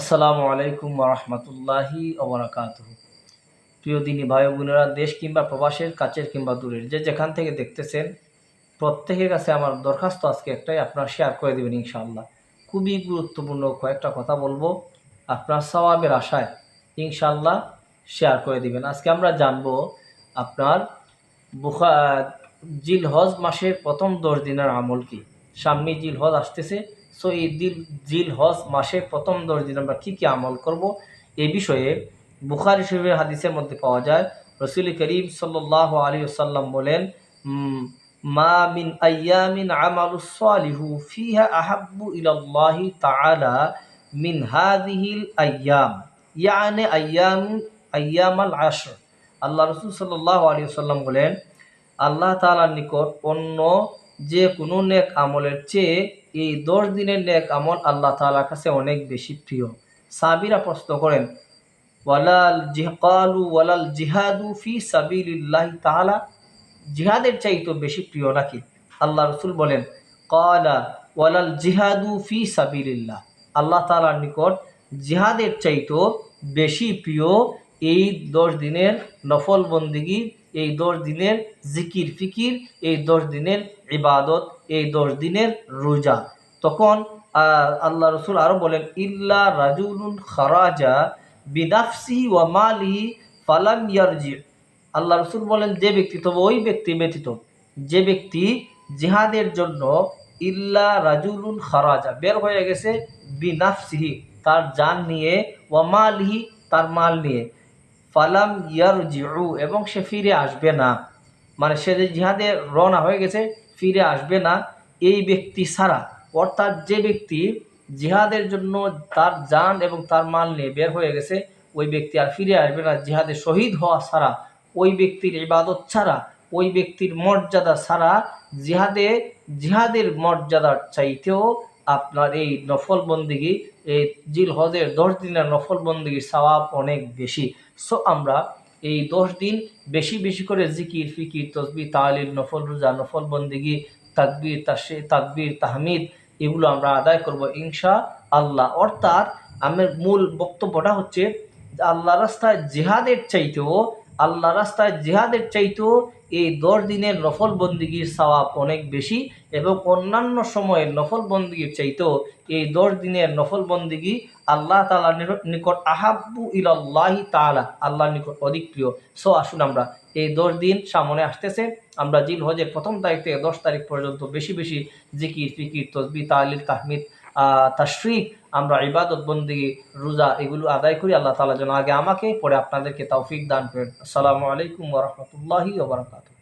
আসসালামু আলাইকুম রহমতুল্লাহি ওবরাকাত প্রিয় দিনী ভাই বোনেরা, দেশ কিংবা প্রবাসের, কাছের কিংবা দূরের, যে যেখান থেকে দেখতেছেন, প্রত্যেকের কাছে আমার দরখাস্ত আজকে একটাই, আপনারা শেয়ার করে দেবেন ইনশাআল্লাহ। খুবই গুরুত্বপূর্ণ কয়েকটা কথা বলব। আপনার সওয়াবের আশায় ইনশাআল্লাহ শেয়ার করে দিবেন। আজকে আমরা জানব আপনার বুখা জিল হজ মাসের প্রথম দশ দিনের আমল কি? সামনে জিল হজ আসতেছে সো এই দিল জিল হজ মাসের প্রথম দশ দিন আমরা কী কী আমল করব? এই বিষয়ে বুখারি শরীফের হাদিসের মধ্যে পাওয়া যায়, রসুল করিম সাল্লাহ আলী সাল্লাম বলেন মা মিন আয়ামিন আমালু সালিহু ফিহা আহাব্বু ইলাল্লাহি তাআলা মিন হাদিহিল আয়াম ইয়ানে আয়াম আয়ামাল আশর। আল্লাহ রসুল সাল্লাহ আলী সাল্লাম বলেন, আল্লাহ তাআলার নিকট অন্য যে কোনো নেক আমলের চেয়ে এই দশ দিনের নেক আমল আল্লাহ তাআলার কাছে অনেক বেশি প্রিয়। সাবিরা প্রশ্ন করেন, ওয়ালাল জিহালু ওয়ালাল জিহাদু ফি সাবিলিল্লাহি তাআলা? জিহাদের চাইতো বেশি প্রিয় নাকি? আল্লাহ রসুল বলেন, কলা ওয়ালাল জিহাদু ফি সাবিলিল্লাহ। আল্লাহ তালার নিকট জিহাদের চাইতো বেশি প্রিয় এই দশ দিনের নফল বন্দিগি, এই দশ দিনের জিকির ফিকির, এই দশ দিনের ইবাদত, এই দশ দিনের রোজা। তখন আল্লাহ রসুল আরও বলেন, ইল্লা রাজুলুন খারাজা বিদাফসি ওয়া মালিহি ফালাম ইয়ারজি। আল্লাহ রসুল বলেন, যে ব্যক্তি, তবে ওই ব্যক্তি ব্যতীত, যে ব্যক্তি জিহাদের জন্য ইল্লা রাজুলুন খারাজা, বের হয়ে গেছে বিনাফসিহি, তার জান নিয়ে ওয়া মালিহি, তার মাল নিয়ে। ফালাম ইয়ারজিউ, এবং সে ফিরে আসবে না। মানে সে জিহাদে রওনা হয়ে গেছে, ফিরে আসবে না এই ব্যক্তি ছাড়া। অর্থাৎ যে ব্যক্তি জিহাদের জন্য তার জান এবং তার মাল নিয়ে বের হয়ে গেছে, ওই ব্যক্তি আর ফিরে আসবে না জিহাদে শহীদ হওয়া ছাড়া। ওই ব্যক্তির ইবাদত ছাড়া, ওই ব্যক্তির মর্যাদা ছাড়া জিহাদে, জিহাদের মর্যাদার চাইতেও আপনার এই নফল বন্দিগি এই জিল হজের দশ দিনের নফল বন্দিগির সওয়াব অনেক বেশি। সো আমরা এই দশ দিন বেশি বেশি করে জিকির, ফিকির, তসবি, তালিল, নফল রোজা নফল বন্দিগি তাকবির, তাসে, তাকবির, তাহমিদ, এগুলো আমরা আদায় করব ইনশা আল্লাহ অর্থাৎ, আমার মূল বক্তব্যটা হচ্ছে আল্লাহ রাস্তায় জেহাদের চাইতেও আল্লাহ রাস্তায় জিহাদের চাইতেও এই দশ দিনের নফল বন্দিগির অনেক বেশি এবং অন্যান্য সময়ের নফল বন্দিগির চাইতেও এই দশ দিনের নফল বন্দিগি আল্লাহ তালা নিকট আহাব্বু ইলাল্লাহি তালা আল্লাহর নিকট অধিক প্রিয়। সো আসুন আমরা এই দশ দিন সামনে আসতেছে। আমরা জিল হজের প্রথম তারিখ থেকে দশ তারিখ পর্যন্ত বেশি বেশি জিকির, ফিকির, তসবি তালিল তাহমিদ তাশরিক আমরা ইবাদত বন্দি, রোজা এগুলো আদায় করি, আল্লাহ তালা যেন আগে আমাকে পরে আপনাদেরকে তৌফিক দান করেন। আসসালামু আলাইকুম ওরহমতুল্লাহি ওবরাকাতু